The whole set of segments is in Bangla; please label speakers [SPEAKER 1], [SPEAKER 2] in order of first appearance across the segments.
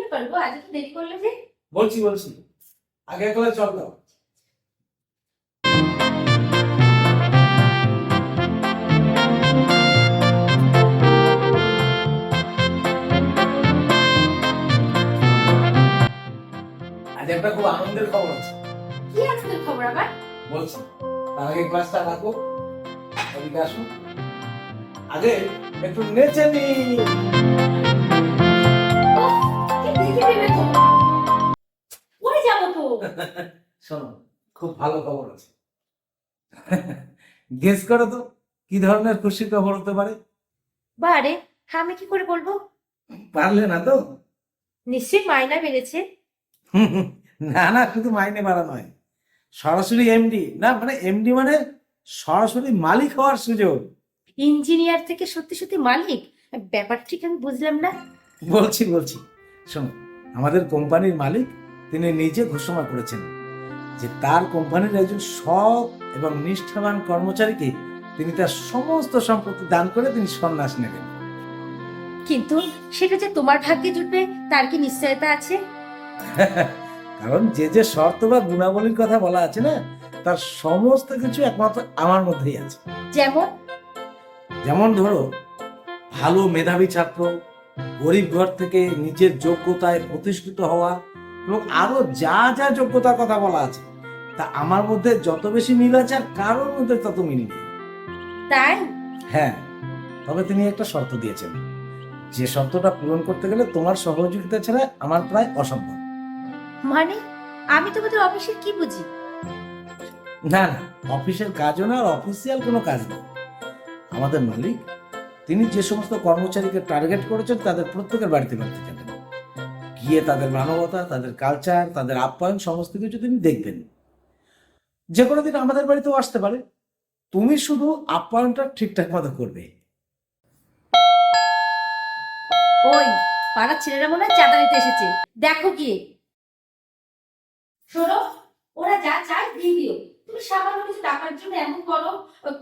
[SPEAKER 1] ব্যাপার গো? আজ তো দেরি করলে যে?
[SPEAKER 2] বলছি বলছি। আগে একলা চল দাও। আজ একটা খুব আনন্দের খবর আছে।
[SPEAKER 1] কি আজকের খবর আবার?
[SPEAKER 2] বলছি তার আগে ক্লাসটা রাখো। এদিকে আসো। আগে একটু নেচে নি।
[SPEAKER 1] ওহ, তো পড়ে যাব তো।
[SPEAKER 2] শোনো খুব ভালো খবর আছে। গেস করো তো কি ধরনের খুশির খবর হতে পারে?
[SPEAKER 1] বারে আমি কি করে বলব?
[SPEAKER 2] পারলে না তো।
[SPEAKER 1] নিশ্চয়ই মাইনা বেড়েছে।
[SPEAKER 2] না না শুধু মাইনে বাড়া নয়। সরাসরি এমডি না মানে এমডি মানে সরাসরি মালিক হওয়ার সুযোগ।
[SPEAKER 1] ইঞ্জিনিয়ার থেকে সত্যি সত্যি মালিক? ব্যাপার ঠিক আমি বুঝলাম না।
[SPEAKER 2] বলছি বলছি। শোনো আমাদের কোম্পানির মালিক তিনি নিজে ঘোষণা করেছেন যে তার কোম্পানির একজন সৎ এবং নিষ্ঠাবান কর্মচারীকে তিনি তার সমস্ত সম্পত্তি দান করে তিনি সন্ন্যাস নেবেন।
[SPEAKER 1] কিন্তু সেটা যে তোমার ভাগ্যে জুটবে তার কি নিশ্চয়তা আছে?
[SPEAKER 2] কারণ যে যে শর্ত বা গুণাবলীর কথা বলা আছে না তার সমস্ত কিছু একমাত্র আমার মধ্যেই আছে।
[SPEAKER 1] যেমন?
[SPEAKER 2] যেমন ধরো ভালো মেধাবী ছাত্র গরিব ঘর থেকে নিজের যোগ্যতায় প্রতিষ্ঠিত হওয়া এবং আরও যা যা যোগ্যতার কথা বলা আছে তা আমার মধ্যে যত বেশি মিল আছে আর কারোর মধ্যে তত মিল নেই।
[SPEAKER 1] তাই?
[SPEAKER 2] হ্যাঁ তবে তিনি একটা শর্ত দিয়েছেন। যে শর্তটা পূরণ করতে গেলে তোমার সহযোগিতা ছাড়া আমার প্রায় অসম্ভব।
[SPEAKER 1] মানে? আমি তোমাদের অফিসে কি বুঝি?
[SPEAKER 2] না না অফিসের কাজও না আর অফিসিয়াল কোনো কাজ নেই আমাদের মালিক তিনি যে সমস্ত কর্মচারীকে টার্গেট করেছেন, তাদের প্রত্যেকের বাড়িতে বাড়িতে যাবেন গিয়ে তাদের মানবতা, তাদের কালচার তাদের আপ্যায়ন সমস্ত কিছু তিনি দেখবেন। যে কোনো দিন আমাদের বাড়িতেও আসতে পারে। তুমি শুধু আপ্যায়নটা ঠিকঠাক মতো করবে।
[SPEAKER 1] ওই, পাড়ার ছেলেরা মনে হয় চাঁদা নিতে এসেছে। দেখো গিয়ে। শোনো, ওরা যা চায় দিয়ে দিও। তুমি সামান্য কিছু টাকার জন্য এমন করো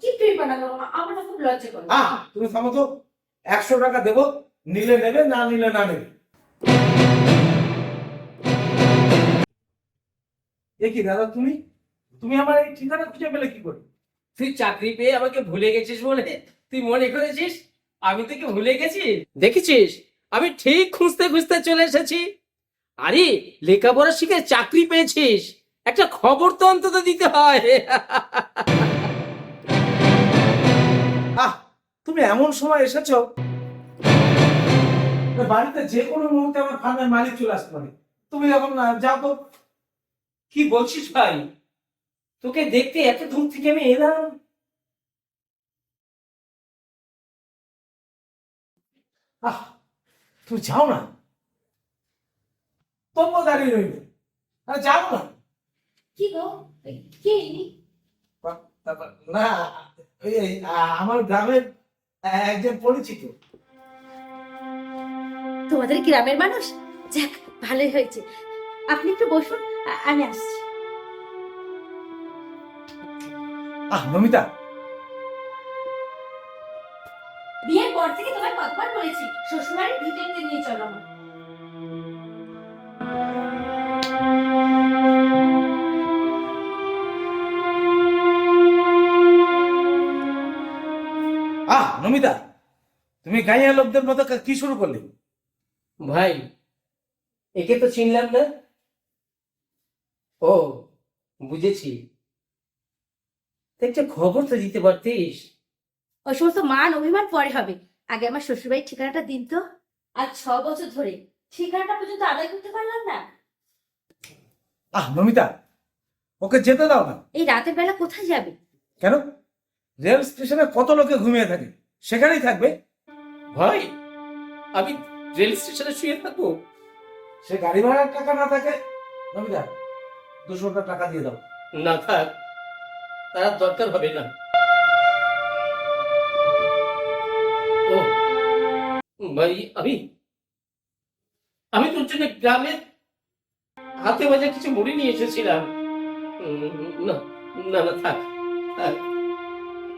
[SPEAKER 1] কি পেপার না করো আমার খুব লজ্জা করো।
[SPEAKER 2] আহ তুমি থামো তো একশো টাকা দেবো নিলে নেবে না নিলে না নেবে। এ কি দাদা তুমি? তুমি আমার এই ঠিকানা খুঁজে পেলে কি করে?
[SPEAKER 3] তুই চাকরি পেয়ে আমাকে ভুলে গেছিস বলে তুই মনে করেছিস আমি তোকে ভুলে গেছি? দেখেছিস? আমি ঠিক খুঁজতে খুঁজতে চলে এসেছি। আরে লেখাপড়া শিখে চাকরি পেয়েছিস। একটা খবর তো অন্তত দিতে হয়।
[SPEAKER 2] আহ তুমি এমন সময় এসেছ? বাড়িতে যে কোনো মুহূর্তে আমার ফার্মের মালিক চলে আসতে পারে। তুমি যখন না যাও তো।
[SPEAKER 3] কি বলছিস ভাই? তোকে দেখতে এত দূর থেকে আমি এলাম।
[SPEAKER 2] আহ তুমি যাও না। তবুও দাঁড়িয়ে রইবে আরে যাও না।
[SPEAKER 1] কি গো? কে ইনি?
[SPEAKER 2] না এই, আমার গ্রামের একজন পরিচিত।
[SPEAKER 1] তোমাদের গ্রামের মানুষ? যাক ভালোই হয়েছে। আপনি একটু বসুন আমি আসছি।
[SPEAKER 2] আহ নমিতা।
[SPEAKER 1] বিয়ের পর থেকে তোমায় কতবার বলেছি শ্বশুরবাড়ির ভিতরে নিয়ে চলো আমার
[SPEAKER 2] নমিতা তুমি গাইয়া লোকদের মতো কি শুরু করলে?
[SPEAKER 3] ভাই একে তো চিনলাম না। ও বুঝেছি। একটা খবর তো দিতে পারতিস।
[SPEAKER 1] ওই সমস্ত মান অভিমান পরে হবে। আগে আমার শ্বশুরবাড়ির ঠিকানাটা দিন তো। আর ছ বছর ধরে ঠিকানাটা পর্যন্ত আদায় করতে পারলাম না।
[SPEAKER 2] আহ নমিতা ওকে যেতে দাও না।
[SPEAKER 1] এই রাতের বেলা কোথায় যাবে?
[SPEAKER 2] কেন? রেল স্টেশনে কত লোকে ঘুমিয়ে থাকে? সেখানেই থাকবে।
[SPEAKER 3] ভাই আমি রেল স্টেশনে শুয়ে থাকব।
[SPEAKER 2] সে গাড়ি ভাড়ার টাকা না থাকে নমিতা দুশোটা টাকা দিয়ে দাও।
[SPEAKER 3] না থাক তার দরকার হবে না। ও ভাই আমি আমি তোর জন্য গ্রামে হাতে বাজা কিছু মুড়ি নিয়ে এসেছিলাম। না না না থাক থাক।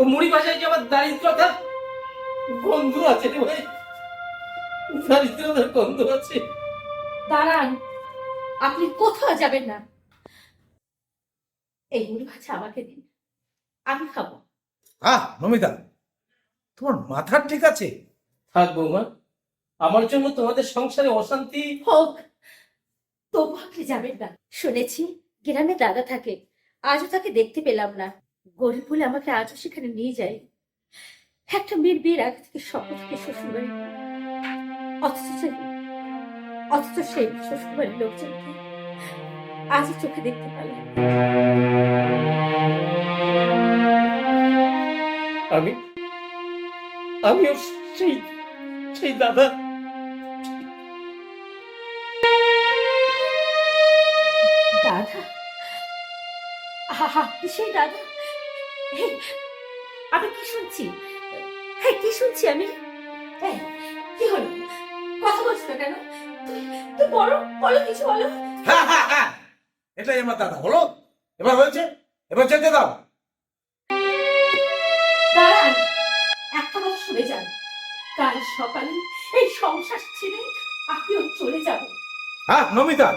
[SPEAKER 3] ও মুড়ি বাজায় যে আমার দারিদ্রতা গন্ধ আছে রে ভাই। দারিদ্রতার গন্ধ আছে।
[SPEAKER 1] দাঁড়ান আপনি কোথাও যাবেন না। এই মুড়ি ভাজা আমাকে দিন আমি খাব।
[SPEAKER 2] আহ নমিতা তোমার মাথা ঠিক আছে?
[SPEAKER 3] থাক বৌমা আমার জন্য তোমাদের সংসারে অশান্তি।
[SPEAKER 1] হোক তবু আপনি যাবেন না। শুনেছি গ্রামে দাদা থাকে আজও তাকে দেখতে পেলাম না। গরিব বলে আমাকে আজও সেখানে নিয়ে যায়। একটা মেয়ের বিয়ের আগে থেকে স্বপ্ন থেকে শ্বশুরবাড়ি অথচ অথচ সেই শ্বশুরবাড়ির লোকজনকে আজও চোখে দেখতে পেলাম
[SPEAKER 3] আমি আমিও সেই সেই দাদা।
[SPEAKER 1] দাদা? আপনি সেই দাদা? আমি কি শুনছি? হ্যাঁ কি শুনছি আমি? কি হলো? কথা বলছো না কেন? তুই বলো বলো কিছু বলো।
[SPEAKER 2] হ্যাঁ হ্যাঁ হ্যাঁ। এটাই আমার দাদা হলো এবার হয়েছে? এবার যেতে দাও।
[SPEAKER 1] দাঁড়ান একটা কথা শুনে যান। কাল সকালে এই সংসার ছেড়ে আপনিও চলে যাবেন।
[SPEAKER 2] হ্যাঁ নমিতা।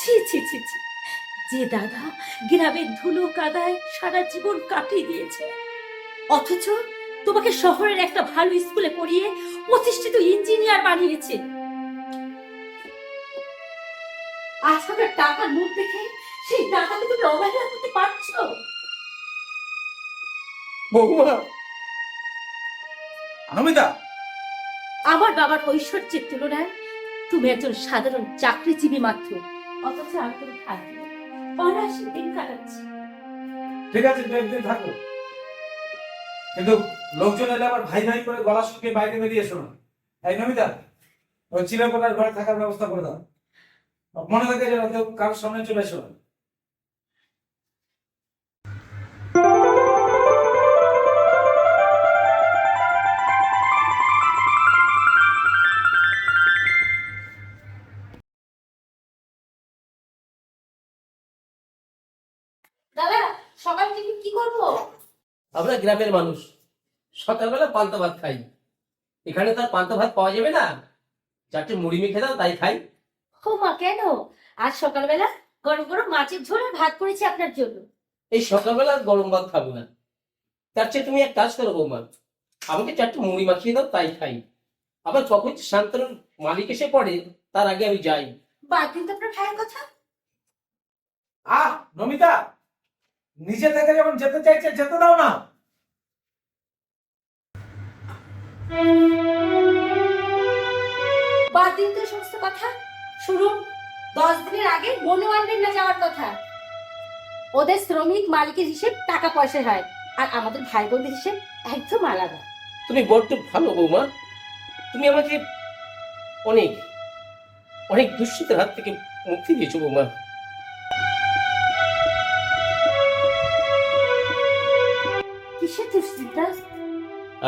[SPEAKER 1] ছি ছি ছি ছি। যে দাদা গ্রামের ধুলো কাদায় সারা জীবন কাটিয়ে দিয়েছে অথচ তোমাকে শহরের একটা ভালো স্কুলে পড়িয়ে প্রতিষ্ঠিত ইঞ্জিনিয়ার বানিয়েছে। আজকাল টাকার মুখ দেখে সেই দাদাকে তুমি অবহেলা করতে পারছ?
[SPEAKER 3] বৌমা!
[SPEAKER 2] নমিতা
[SPEAKER 1] আমার বাবার ঐশ্বর্যের তুলনায় তুমি একজন সাধারণ চাকরিজীবী মাত্র। অথচ আমি কোনো অনায়াসে দিন কাটাচ্ছি।
[SPEAKER 2] ঠিক আছে দু একদিন থাকো। কিন্তু লোকজন এলে আবার ভাই ভাই করে গলা শুকিয়ে বাইরে বেরিয়ে এসো এই নমিতা, ওই চিরকোটার ঘরে থাকার ব্যবস্থা করে দাও মনে থাকে যে কারোর সামনে চলে এসো না।
[SPEAKER 3] আমরা গ্রামের মানুষ। সকালবেলা পান্তা ভাত খাই। এখানে তার পান্তা ভাত পাওয়া যাবে না। চারটে মুড়ি মেখে দাও তাই খাই।
[SPEAKER 1] ও মা কেন? আজ সকালবেলা গরম গরম মাছের ঝোল আর ভাত করেছি আপনার জন্য।
[SPEAKER 3] এই সকালবেলা গরম ভাত খাব না। তার চেয়ে তুমি এক কাজ করো বৌমা আমাকে চারটে মুড়ি মাখিয়ে দাও তাই খাই। আবার কখন যে মালিক এসে পড়ে তার আগে আমি যাই।
[SPEAKER 1] বাদ দিন তো আপনার ভাইয়ের কথা?
[SPEAKER 2] আহ নমিতা নিজে থেকে যখন যেতে চাইছে যেতে দাও না।
[SPEAKER 1] বাদ দিন তো সমস্ত কথা। শুনুন দশ দিনের আগে মনে আনবেন না যাওয়ার কথা। ওদের শ্রমিক মালিকের হিসেব টাকা পয়সা হয় আর আমাদের ভাই বোনদের হিসেব একদম আলাদা।
[SPEAKER 3] তুমি বড্ড ভালো বৌমা। তুমি আমাকে অনেক অনেক দুশ্চিন্তার হাত থেকে মুক্তি দিয়েছ বৌমা।
[SPEAKER 1] কিসের দুশ্চিন্তা?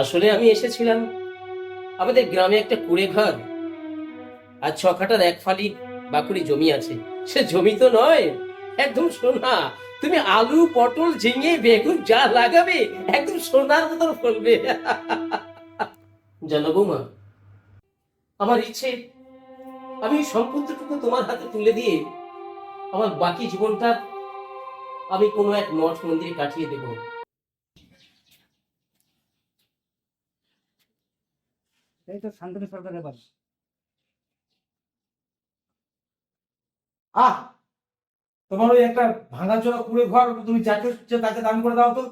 [SPEAKER 3] আসলে আমি এসেছিলাম আমাদের গ্রামে একটা কুড়ে ঘর। আর ছ এক ফালি বাকুড়ি জমি আছে। সে জমি তো নয়। একদম সোনা। তুমি আলু, পটল, ঝিঙে, বেগুন যা লাগাবে, একদম সোনার মতন ফলবে। জানো বৌমা, আমার ইচ্ছে, আমি সম্পত্তিটুকু তোমার হাতে তুলে দিয়ে আমার বাকি জীবনটা আমি কোনো এক মঠ মন্দিরে কাটিয়ে দেবো।
[SPEAKER 4] এই তো শান্তনু সরকারের বাড়ি।
[SPEAKER 2] আহ! তোমার ওই একটা ভাঙাচোরা কুড়ে ঘর তুমি যাকে তাকে দান করে দাও তো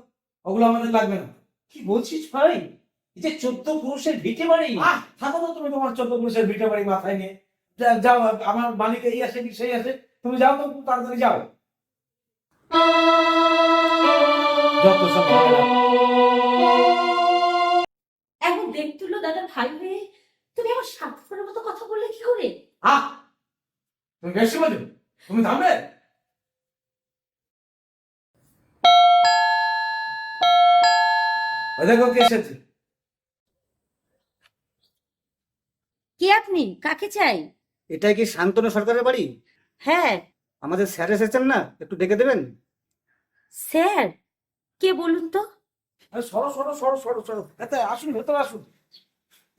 [SPEAKER 2] ওগুলো আমাদের লাগবে না।
[SPEAKER 3] কি বলছিস ভাই? এই যে চোদ্দ পুরুষের ভিটে বাড়ি।
[SPEAKER 2] আহ! থাকো তো তুমি তোমার চোদ্দ পুরুষের ভিটে বাড়ি মাথায় নিয়ে। যাও আমার মালিক এই আসে কি সেই আসে তুমি যাও তো তাড়াতাড়ি যাও। যত সব ঝামেলা।
[SPEAKER 1] এমন দাদা ভাই হয়ে তুমি আমার স্বার্থপরের মতো কথা বললে কি করে?
[SPEAKER 2] আহ! তুমি বেশি বোঝো তুমি থামবে? দেখো কে এসেছে।
[SPEAKER 1] কে আপনি? কাকে চাই?
[SPEAKER 4] এটাই কি শান্তনু সরকারের বাড়ি?
[SPEAKER 1] হ্যাঁ।
[SPEAKER 4] আমাদের স্যার এসেছেন না? একটু ডেকে দেবেন?
[SPEAKER 1] স্যার কে বলুন তো?
[SPEAKER 2] সরো সরো সরো সরো সরো। এতে আসুন ভেতরে আসুন।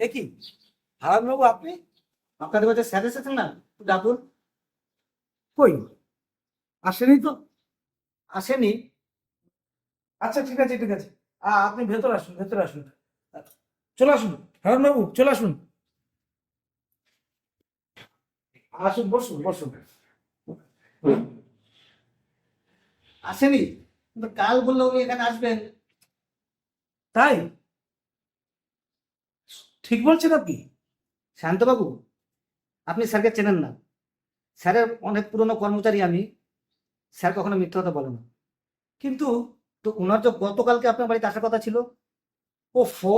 [SPEAKER 2] এ কি? হারান বাবু আপনি?
[SPEAKER 4] আপনাদের কাছে স্যার এসেছেন না? ডাকুন।
[SPEAKER 2] কই? আসেনি তো?
[SPEAKER 4] আসেনি?
[SPEAKER 2] আচ্ছা ঠিক আছে ঠিক আছে। আপনি ভেতর আসুন ভেতর আসুন। চলে আসুন হারুন বাবু চলে আসুন। আসুন বসুন বসুন।
[SPEAKER 4] আসেনি? কাল বলল উনি এখানে আসবেন।
[SPEAKER 2] তাই? ঠিক বলছেন আপনি?
[SPEAKER 4] শান্তবাবু, আপনি স্যারকে চেনেন না। স্যারের অনেক পুরনো কর্মচারী আমি। স্যার কখনো মিথ্যা কথা বলে না।
[SPEAKER 2] কিন্তু
[SPEAKER 4] তো ওনার যে গতকালকে আপনার বাড়িতে আসার কথা ছিল,
[SPEAKER 2] ও ফো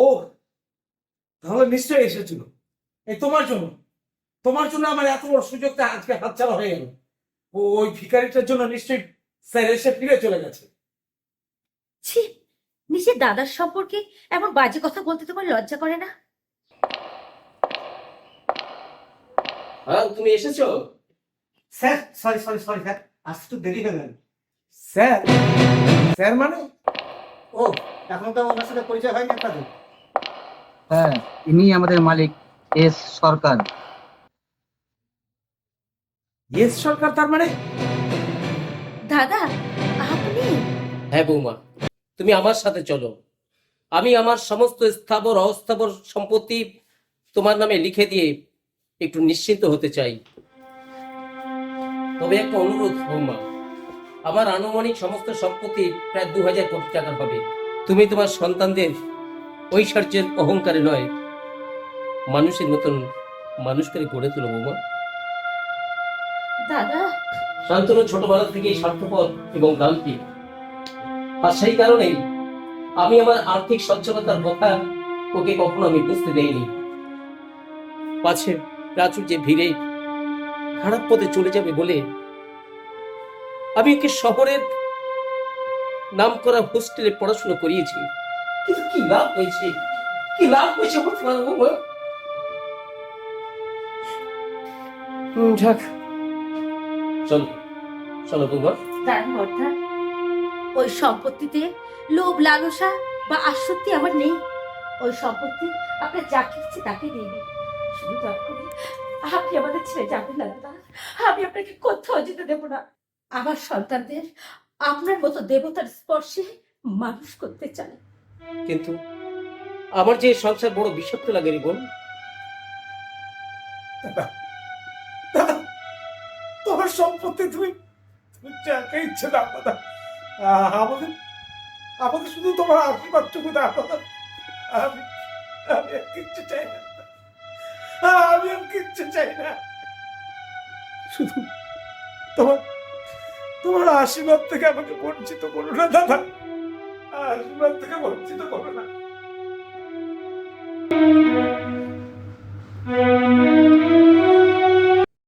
[SPEAKER 2] তাহলে নিশ্চয়ই এসেছিল। এই তোমার জন্য। তোমার জন্য আমার এত বড় সুযোগটা আজকে হাতছাড়া হয়ে গেল। ও ওই ভিখারিটার জন্য নিশ্চয়ই স্যার এসে ফিরে চলে গেছে।
[SPEAKER 1] ছি, নিজের দাদার সম্পর্কে এমন বাজে কথা বলতে তোমার লজ্জা করে না?
[SPEAKER 3] হ্যাঁ তুমি এসেছ?
[SPEAKER 4] Sir sorry sorry sorry sir আসতে একটু দেরি হয়ে গেল।
[SPEAKER 2] স্যার স্যার মানে?
[SPEAKER 4] ও এখন তো ওনার সাথে পরিচয় হয়নি আপনাদের।
[SPEAKER 5] হ্যাঁ ইনি আমাদের মালিক এস সরকার।
[SPEAKER 2] ইয়েস সরকার তার মানে?
[SPEAKER 1] দাদা আপনি?
[SPEAKER 3] হ্যাঁ বৌমা তুমি আমার সাথে চলো। আমি আমার সমস্ত স্থাবর অস্থাবর সম্পত্তি তোমার নামে লিখে দিয়ে একটু নিশ্চিন্ত হতে চাই। তবে একটা অনুরোধ বৌমা। আমার আনুমানিক সমস্ত সম্পত্তি প্রায় দু হাজার কোটি টাকার হবে। তুমি তোমার সন্তানদের ঐশ্বর্যের অহংকারে নয় মানুষের মতন মানুষ করে গড়ে তোলো বৌমা।
[SPEAKER 1] দাদা।
[SPEAKER 3] শান্তনু ছোটবেলা থেকেই স্বার্থপর এবং গান্তিক আর সেই কারণেই আমি আমার আর্থিক সচ্ছলতার কথা ওকে কখনো আমি বুঝতে দেইনি। পাছে প্রাচুর্যে ভিড়ে খারাপ পথে চলে যাবে বলে আমি ওকে শহরের নাম করা হোস্টেলে পড়াশোনা করিয়েছি। কিন্তু কি লাভ হয়েছে? কি লাভ হয়েছে যাক। চলো বৌমা।
[SPEAKER 1] ওই সম্পত্তিতে লোভ লালসা বা আসক্তি আমার নেই। ওই সম্পত্তি আপনার যাকে ইচ্ছে তাকে দিয়ে দিন শুধু দয়া করে আপনি আমাদের ছেড়ে যাবেন না দাদা। আমি আপনাকে কোথাও যেতে দেবো না। আমার সন্তানদের আপনার মতো দেবতার স্পর্শে মানুষ করতে চাই।
[SPEAKER 3] কিন্তু আমার যে সংসার বড় বিষাক্ত লাগে রে বোন।
[SPEAKER 2] তোমার সম্পত্তি তুমি যাকে ইচ্ছে দাও দাদা। আমাকে আমাকে শুধু তোমার আশীর্বাদটুকু দাও দাদা। আমি আমি কিচ্ছু চাই না। আমি আর কিচ্ছু চাই না। শুধু তোমার তোমার আশীর্বাদ থেকে আমাকে বঞ্চিত করো না, দাদা। আশীর্বাদ থেকে বঞ্চিত করো না।